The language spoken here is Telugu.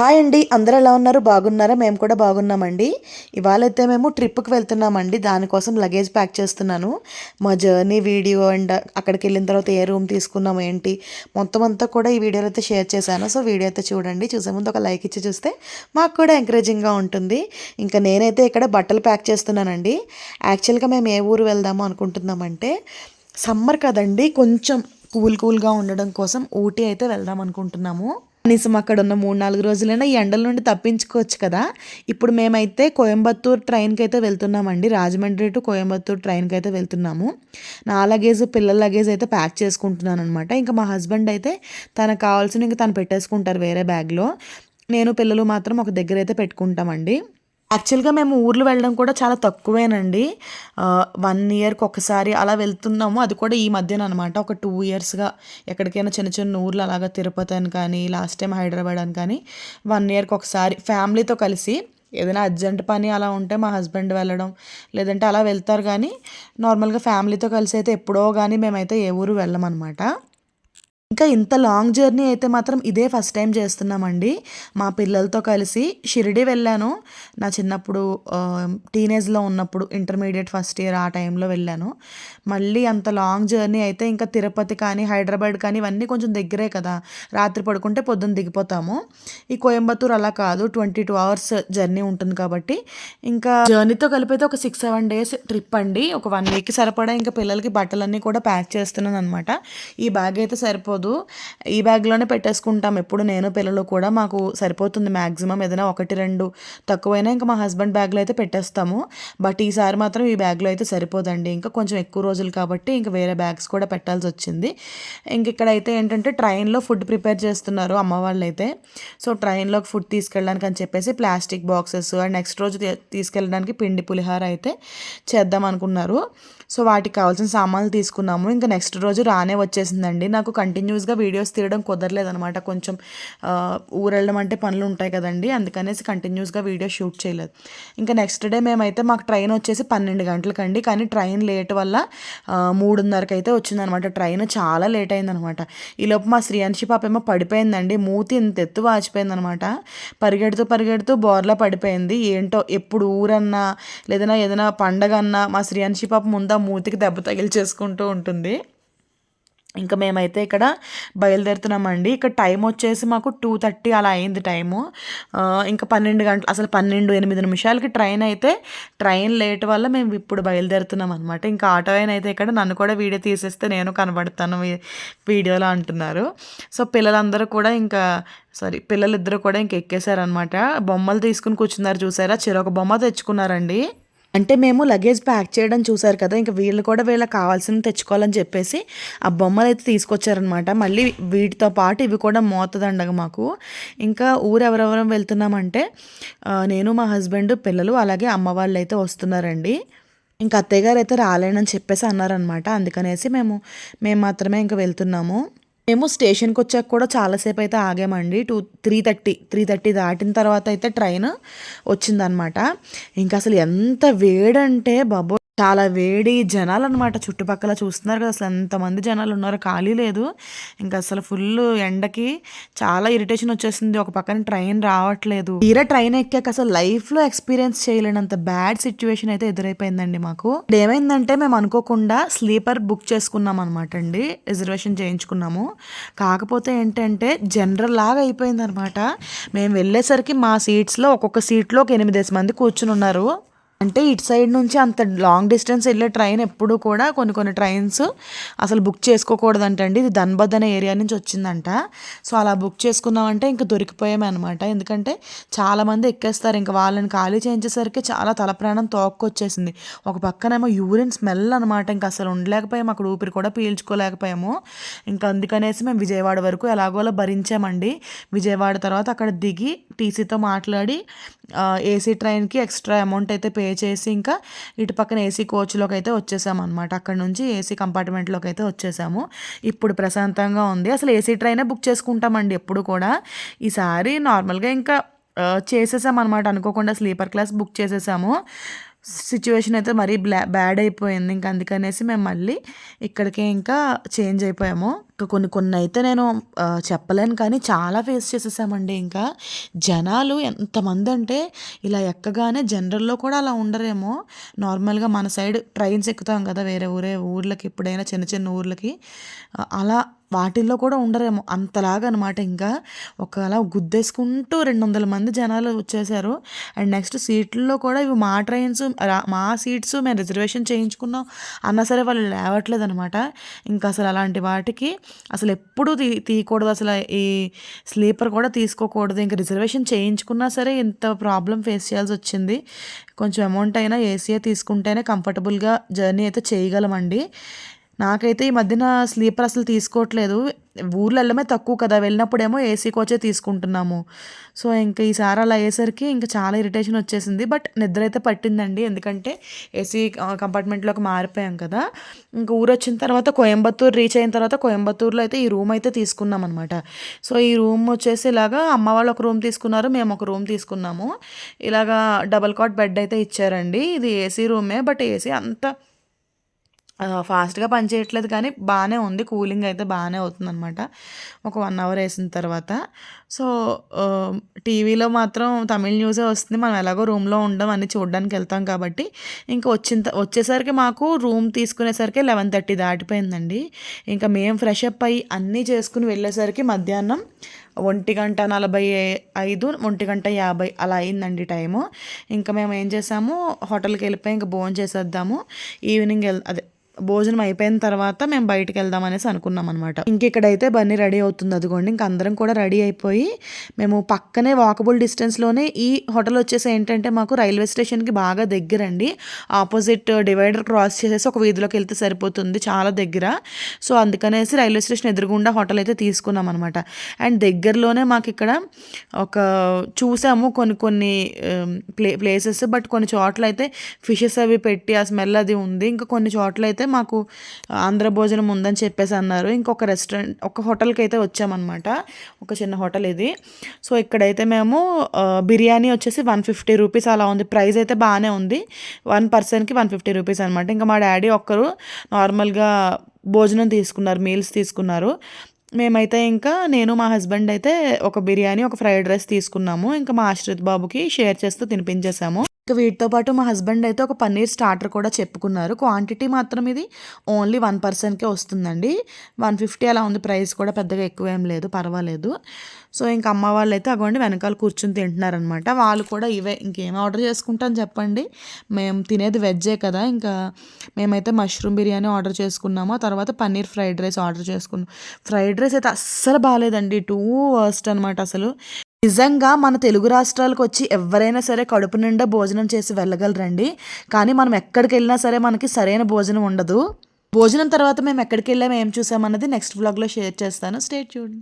హాయ్ అండి అందరు ఎలా ఉన్నారు? బాగున్నారా? మేము కూడా బాగున్నామండి. ఇవాళ అయితే మేము ట్రిప్కి వెళ్తున్నామండి. దానికోసం లగేజ్ ప్యాక్ చేస్తున్నాను. మా జర్నీ వీడియో అండ్ అక్కడికి వెళ్ళిన తర్వాత ఏ రూమ్ తీసుకున్నాం ఏంటి మొత్తం అంతా కూడా ఈ వీడియోలో అయితే షేర్ చేశాను. సో వీడియో అయితే చూడండి. చూసే ముందు ఒక లైక్ ఇచ్చి చూస్తే మాకు కూడా ఎంకరేజింగ్గా ఉంటుంది. ఇంకా నేనైతే ఇక్కడ బట్టలు ప్యాక్ చేస్తున్నానండి. యాక్చువల్గా మేము ఏ ఊరు వెళ్దాము అనుకుంటున్నామంటే సమ్మర్ కదండి. కొంచెం కూల్ కూల్గా ఉండడం కోసం ఊటీ అయితే వెళ్దాం అనుకుంటున్నాము. కనీసం అక్కడ ఉన్న మూడు నాలుగు రోజులైనా ఈ ఎండల నుండి తప్పించుకోవచ్చు కదా. ఇప్పుడు మేమైతే కోయంబత్తూర్ ట్రైన్కి అయితే వెళ్తున్నామండి. రాజమండ్రి టు కోయంబత్తూర్ ట్రైన్కి అయితే వెళ్తున్నాము. నా లగేజ్ పిల్లల లగేజ్ అయితే ప్యాక్ చేసుకుంటున్నాను అనమాట ఇంకా మా హస్బెండ్ అయితే తనకు కావాల్సిన ఇంకా తను పెట్టేసుకుంటారు వేరే బ్యాగ్లో. నేను పిల్లలు మాత్రం ఒక దగ్గర అయితే పెట్టుకుంటామండి. యాక్చువల్గా మేము ఊర్లు వెళ్ళడం కూడా చాలా తక్కువేనండి. వన్ ఇయర్కి ఒకసారి అలా వెళ్తున్నాము. అది కూడా ఈ మధ్యన అనమాట ఒక టూ ఇయర్స్గా ఎక్కడికైనా చిన్న చిన్న ఊర్లు అలాగా తిరుపతి అని కానీ లాస్ట్ టైం హైదరాబాద్ అని కానీ వన్ ఇయర్కి ఒకసారి ఫ్యామిలీతో కలిసి ఏదైనా అర్జెంట్ పని అలా ఉంటే మా హస్బెండ్ వెళ్ళడం లేదంటే అలా వెళ్తారు కానీ నార్మల్గా ఫ్యామిలీతో కలిసి అయితే ఎప్పుడో కానీ మేమైతే ఏ ఊరు వెళ్ళమన్నమాట. ఇంకా ఇంత లాంగ్ జర్నీ అయితే మాత్రం ఇదే ఫస్ట్ టైం చేస్తున్నామండి. మా పిల్లలతో కలిసి షిరిడి వెళ్ళాను. నా చిన్నప్పుడు టీనేజ్లో ఉన్నప్పుడు ఇంటర్మీడియట్ ఫస్ట్ ఇయర్ ఆ టైంలో వెళ్ళాను. మళ్ళీ అంత లాంగ్ జర్నీ అయితే ఇంకా తిరుపతి కానీ హైదరాబాద్ కానీ ఇవన్నీ కొంచెం దగ్గరే కదా. రాత్రి పడుకుంటే పొద్దున్న దిగిపోతాము. ఈ కోయంబత్తూర్ అలా కాదు. ట్వంటీ టూ అవర్స్ జర్నీ ఉంటుంది కాబట్టి. ఇంకా జర్నీతో కలిపితే ఒక సిక్స్ సెవెన్ డేస్ ట్రిప్ అండి. ఒక వన్ వీక్ సరిపడా ఇంకా పిల్లలకి బట్టలన్నీ కూడా ప్యాక్ చేస్తున్నాను అనమాట ఈ బ్యాగ్ అయితే సరిపోదు. సరిపోదు ఈ బ్యాగ్లోనే పెట్టేసుకుంటాం. ఎప్పుడు నేను పిల్లలు కూడా మాకు సరిపోతుంది మ్యాక్సిమం ఏదైనా ఒకటి రెండు తక్కువైనా ఇంకా మా హస్బెండ్ బ్యాగ్లో అయితే పెట్టేస్తాము. బట్ ఈసారి మాత్రం ఈ బ్యాగ్లో అయితే సరిపోదండి. ఇంకా కొంచెం ఎక్కువ రోజులు కాబట్టి ఇంకా వేరే బ్యాగ్స్ కూడా పెట్టాల్సి వచ్చింది. ఇంక ఇక్కడైతే ఏంటంటే ట్రైన్లో ఫుడ్ ప్రిపేర్ చేస్తున్నారు అమ్మ వాళ్ళైతే. అయితే సో ట్రైన్లోకి ఫుడ్ తీసుకెళ్ళడానికి అని చెప్పేసి ప్లాస్టిక్ బాక్సెస్ అండ్ నెక్స్ట్ రోజు తీసుకెళ్ళడానికి పిండి పులిహార అయితే చేద్దాం అనుకున్నారు. సో వాటికి కావాల్సిన సామాన్లు తీసుకున్నాము. ఇంకా నెక్స్ట్ రోజు రానే వచ్చేసిందండి. నాకు కంటిన్యూస్గా వీడియోస్ తీయడం కుదరలేదనమాట కొంచెం ఊరెళ్ళడం అంటే పనులు ఉంటాయి కదండి. అందుకనేసి కంటిన్యూస్గా వీడియో షూట్ చేయలేదు. ఇంకా నెక్స్ట్ డే మేమైతే మాకు ట్రైన్ వచ్చేసి పన్నెండు గంటలకండి. కానీ ట్రైన్ లేట్ వల్ల మూడున్నరకు అయితే వచ్చిందనమాట ట్రైన్ చాలా లేట్ అయిందనమాట ఈలోపు మా శ్రీయాంశి పాప ఏమో పడిపోయిందండి. మూతి ఇంత ఎత్తు వాచిపోయిందనమాట పరిగెడుతూ పరిగెడుతూ బోర్లా పడిపోయింది. ఏంటో ఎప్పుడు ఊరన్నా లేదన్నా ఏదైనా పండగ అన్నా మా శ్రీయాంశి పాప ముందా మూతికి దెబ్బ తగిలి చేసుకుంటూ ఉంటుంది. ఇంకా మేమైతే ఇక్కడ బయలుదేరుతున్నామండి. ఇక్కడ టైం వచ్చేసి మాకు టూ థర్టీ అలా అయింది టైము. ఇంకా పన్నెండు గంటలు అసలు పన్నెండు ఎనిమిది నిమిషాలకి ట్రైన్ అయితే ట్రైన్ లేట్ వల్ల మేము ఇప్పుడు బయలుదేరుతున్నాం అనమాట ఇంకా ఆటో అయిన అయితే ఇక్కడ నన్ను కూడా వీడియో తీసేస్తే నేను కనబడతాను వీడియోలో అంటున్నారు. సో పిల్లలందరూ కూడా ఇంకా సారీ పిల్లలిద్దరూ కూడా ఇంక ఎక్కేశారనమాట బొమ్మలు తీసుకుని కూర్చున్నారు చూసారా? చిరొక బొమ్మ తెచ్చుకున్నారండి. అంటే మేము లగేజ్ ప్యాక్ చేయడం చూసారు కదా ఇంకా వీళ్ళు కూడా వీళ్ళకి కావాల్సింది తెచ్చుకోవాలని చెప్పేసి ఆ బొమ్మలు అయితే తీసుకొచ్చారనమాట మళ్ళీ వీటితో పాటు ఇవి కూడా మోతదండగ మాకు. ఇంకా ఊరు ఎవరెవరం వెళ్తున్నామంటే నేను మా హస్బెండ్ పిల్లలు అలాగే అమ్మ వాళ్ళు అయితే వస్తున్నారండి. ఇంకా అత్తయ్య గారు అయితే రాలేనని చెప్పేసి అన్నారనమాట అందుకనేసి మేము మేము మాత్రమే ఇంకా వెళ్తున్నాము. మేము స్టేషన్కి వచ్చాక కూడా చాలాసేపు అయితే ఆగామండి. Two three thirty three thirty దాటిన తర్వాత అయితే ట్రైన్ వచ్చిందనమాట. ఇంకా అసలు ఎంత వేడంటే బాబో చాలా వేడి జనాలు అనమాట చుట్టుపక్కల చూస్తున్నారు కదా. అసలు ఎంతమంది జనాలు ఉన్నారు ఖాళీ లేదు. ఇంకా అసలు ఫుల్ ఎండకి చాలా ఇరిటేషన్ వచ్చేసింది. ఒక పక్కన ట్రైన్ రావట్లేదు. తీరా ట్రైన్ ఎక్కాక అసలు లైఫ్లో ఎక్స్పీరియన్స్ చేయలేనంత బ్యాడ్ సిచ్యువేషన్ అయితే ఎదురైపోయిందండి మాకు. ఏమైందంటే మేము అనుకోకుండా స్లీపర్ బుక్ చేసుకున్నాం అనమాట అండి. రిజర్వేషన్ చేయించుకున్నాము. కాకపోతే ఏంటంటే జనరల్ లాగా అయిపోయింది అనమాట మేము వెళ్ళేసరికి మా సీట్స్లో ఒక్కొక్క సీట్లో ఒక ఎనిమిది మంది కూర్చుని ఉన్నారు. అంటే ఇటు సైడ్ నుంచి అంత లాంగ్ డిస్టెన్స్ వెళ్ళే ట్రైన్ ఎప్పుడు కూడా కొన్ని కొన్ని ట్రైన్స్ అసలు బుక్ చేసుకోకూడదంటండి. ఇది ధన్బద్ అనే ఏరియా నుంచి వచ్చిందంట. సో అలా బుక్ చేసుకున్నామంటే ఇంకా దొరికిపోయామే అనమాట ఎందుకంటే చాలామంది ఎక్కేస్తారు. ఇంకా వాళ్ళని ఖాళీ చేయించేసరికి చాలా తల ప్రాణం తోక్కొచ్చేసింది. ఒక పక్కనేమో యూరిన్ స్మెల్ అనమాట ఇంకా అసలు ఉండలేకపోయాము అక్కడ ఊపిరి కూడా పీల్చుకోలేకపోయాము. ఇంకా అందుకనేసి మేము విజయవాడ వరకు ఎలాగోలా భరించామండి. విజయవాడ తర్వాత అక్కడ దిగి టీసీతో మాట్లాడి ఏసీ ట్రైన్కి ఎక్స్ట్రా అమౌంట్ అయితే పే చేసి ఇంకా ఇటు పక్కన ఏసీ కోచ్లోకి అయితే వచ్చేసాము అనమాట అక్కడ నుంచి ఏసీ కంపార్ట్మెంట్లోకి అయితే వచ్చేసాము. ఇప్పుడు ప్రశాంతంగా ఉంది. అసలు ఏసీ ట్రైనే బుక్ చేసుకుంటామండి ఎప్పుడు కూడా. ఈసారి నార్మల్గా ఇంకా చేసేసామన్నమాట. అనుకోకుండా స్లీపర్ క్లాస్ బుక్ చేసేసాము. సిచ్యువేషన్ అయితే మరీ బ్లా బ్యాడ్ అయిపోయింది. ఇంకా అందుకనేసి మేము మళ్ళీ ఇక్కడికే ఇంకా చేంజ్ అయిపోయాము. కొన్ని కొన్ని అయితే నేను చెప్పలేను కానీ చాలా ఫేస్ చేసేసామండి ఇంకా. జనాలు ఎంతమంది అంటే ఇలా ఎక్కగానే జనరల్లో కూడా అలా ఉండరేమో. నార్మల్గా మన సైడ్ ట్రైన్స్ ఎక్కుతాం కదా వేరే ఊరే ఊర్లకి ఎప్పుడైనా చిన్న చిన్న ఊర్లకి. అలా వాటిల్లో కూడా ఉండరేమో అంతలాగా అనమాట ఇంకా. ఒక అలా గుద్దేసుకుంటూ రెండు వందల మంది జనాలు వచ్చేసారు. అండ్ నెక్స్ట్ సీట్లలో కూడా ఇవి మా ట్రైన్స్ మా సీట్స్ మేము రిజర్వేషన్ చేయించుకున్నాం అన్నా సరే వాళ్ళు లేవట్లేదు అనమాట ఇంకా అసలు అలాంటి వాటికి అసలు ఎప్పుడూ తీ తీయకూడదు. అసలు ఈ స్లీపర్ కూడా తీసుకోకూడదు. ఇంకా రిజర్వేషన్ చేయించుకున్నా సరే ఇంత ప్రాబ్లం ఫేస్ చేయాల్సి వచ్చింది కొంచెం అమౌంట్ అయినా ఏసీఏ తీసుకుంటేనే కంఫర్టబుల్గా జర్నీ అయితే చేయగలమండి. నాకైతే ఈ మధ్యన స్లీపర్ అసలు తీసుకోవట్లేదు. ఊర్లో వెళ్ళడమే తక్కువ కదా. వెళ్ళినప్పుడేమో ఏసీ కోచే తీసుకుంటున్నాము. సో ఇంకా ఈసారి అలా అయ్యేసరికి ఇంకా చాలా ఇరిటేషన్ వచ్చేసింది. బట్ నిద్ర అయితే పట్టిందండి. ఎందుకంటే ఏసీ కంపార్ట్మెంట్లోకి మారిపోయాం కదా. ఇంకా ఊరు వచ్చిన తర్వాత కోయంబత్తూరు రీచ్ అయిన తర్వాత కోయంబత్తూరులో అయితే ఈ రూమ్ అయితే తీసుకున్నాం అనమాట సో ఈ రూమ్ వచ్చేసి ఇలాగా అమ్మ వాళ్ళు ఒక రూమ్ తీసుకున్నారు. మేము ఒక రూమ్ తీసుకున్నాము. ఇలాగా డబల్ కాట్ బెడ్ అయితే ఇచ్చారండి. ఇది ఏసీ రూమే. బట్ ఏసీ అంత ఫాస్ట్గా పనిచేయట్లేదు కానీ బాగానే ఉంది. కూలింగ్ అయితే బాగానే అవుతుందన్నమాట. ఒక వన్ అవర్ వేసిన తర్వాత. సో టీవీలో మాత్రం తమిళ్ న్యూసే వస్తుంది. మనం ఎలాగో రూమ్లో ఉండం అన్ని చూడడానికి వెళ్తాం కాబట్టి. ఇంకా వచ్చిన వచ్చేసరికి మాకు రూమ్ తీసుకునేసరికి లెవెన్ థర్టీ దాటిపోయిందండి. ఇంకా మేము ఫ్రెష్ అప్ అయ్యి అన్నీ చేసుకుని వెళ్ళేసరికి మధ్యాహ్నం ఒంటి గంట నలభై ఐదు ఒంటి గంట యాభై అలా అయిందండి టైము. ఇంకా మేము ఏం చేసాము హోటల్కి వెళ్ళిపోయి ఇంకా భోజనం చేసేద్దాము ఈవినింగ్ వెళ్ అదే భోజనం అయిపోయిన తర్వాత మేము బయటకు వెళ్దాం అనేసి అనుకున్నాం అనమాట ఇంక ఇక్కడైతే బన్నీ రెడీ అవుతుంది అదిగోండి. ఇంక అందరం కూడా రెడీ అయిపోయి మేము పక్కనే వాకబుల్ డిస్టెన్స్లోనే ఈ హోటల్ వచ్చేసి ఏంటంటే మాకు రైల్వే స్టేషన్కి బాగా దగ్గరండి. ఆపోజిట్ డివైడర్ క్రాస్ చేసేసి ఒక వీధిలోకి వెళ్తే సరిపోతుంది చాలా దగ్గర. సో అందుకనేసి రైల్వే స్టేషన్ ఎదురుగుండా హోటల్ అయితే తీసుకున్నాం అనమాట అండ్ దగ్గరలోనే మాకు ఇక్కడ ఒక చూసాము కొన్ని కొన్ని ప్లే ప్లేసెస్ బట్ కొన్ని చోట్ల అయితే ఫిషెస్ అవి పెట్టి ఆ స్మెల్ అది ఉంది. ఇంకా కొన్ని చోట్ల అయితే మాకు ఆంధ్ర భోజనం ఉందని చెప్పేసి అన్నారు. ఇంకొక రెస్టారెంట్ ఒక హోటల్కి అయితే వచ్చామన్నమాట. ఒక చిన్న హోటల్ ఇది. సో ఇక్కడైతే మేము బిర్యానీ వచ్చేసి వన్ ఫిఫ్టీ రూపీస్ అలా ఉంది. ప్రైస్ అయితే బాగానే ఉంది. వన్ పర్సన్కి వన్ ఫిఫ్టీ రూపీస్ అనమాట ఇంకా మా డాడీ ఒక్కరు నార్మల్గా భోజనం తీసుకున్నారు మీల్స్ తీసుకున్నారు. మేమైతే ఇంకా నేను మా హస్బెండ్ అయితే ఒక బిర్యానీ ఒక ఫ్రైడ్ రైస్ తీసుకున్నాము. ఇంకా మా ఆశ్రిత్ బాబుకి షేర్ చేస్తూ తినిపించేసాము. ఇంకా వీటితో పాటు మా హస్బెండ్ అయితే ఒక పన్నీర్ స్టార్టర్ కూడా చెప్పుకున్నారు. క్వాంటిటీ మాత్రం ఇది ఓన్లీ వన్ పర్సన్కే వస్తుందండి. వన్ ఫిఫ్టీ అలా ఉంది. ప్రైస్ కూడా పెద్దగా ఎక్కువ ఏం లేదు పర్వాలేదు. సో ఇంకా అమ్మ వాళ్ళు అయితే అగోండి వెనకాల కూర్చుని తింటున్నారనమాట. వాళ్ళు కూడా ఇవే ఇంకేం ఆర్డర్ చేసుకుంటాను చెప్పండి. మేము తినేది వెజ్జే కదా. ఇంకా మేమైతే మష్రూమ్ బిర్యానీ ఆర్డర్ చేసుకున్నాము. ఆ తర్వాత పన్నీర్ ఫ్రైడ్ రైస్ ఆర్డర్ చేసుకున్నాం. ఫ్రైడ్ రైస్ అయితే అస్సలు బాగాలేదండి. టూ వర్స్ట్ అనమాట అసలు. నిజంగా మన తెలుగు రాష్ట్రాలకు వచ్చి ఎవరైనా సరే కడుపు నిండా భోజనం చేసి వెళ్ళగలరండి. కానీ మనం ఎక్కడికి వెళ్ళినా సరే మనకి సరైన భోజనం ఉండదు. భోజనం తర్వాత మేము ఎక్కడికి వెళ్ళాము ఏం చూసామన్నది నెక్స్ట్ వ్లాగ్లో షేర్ చేస్తాను. స్టేట్ చూడండి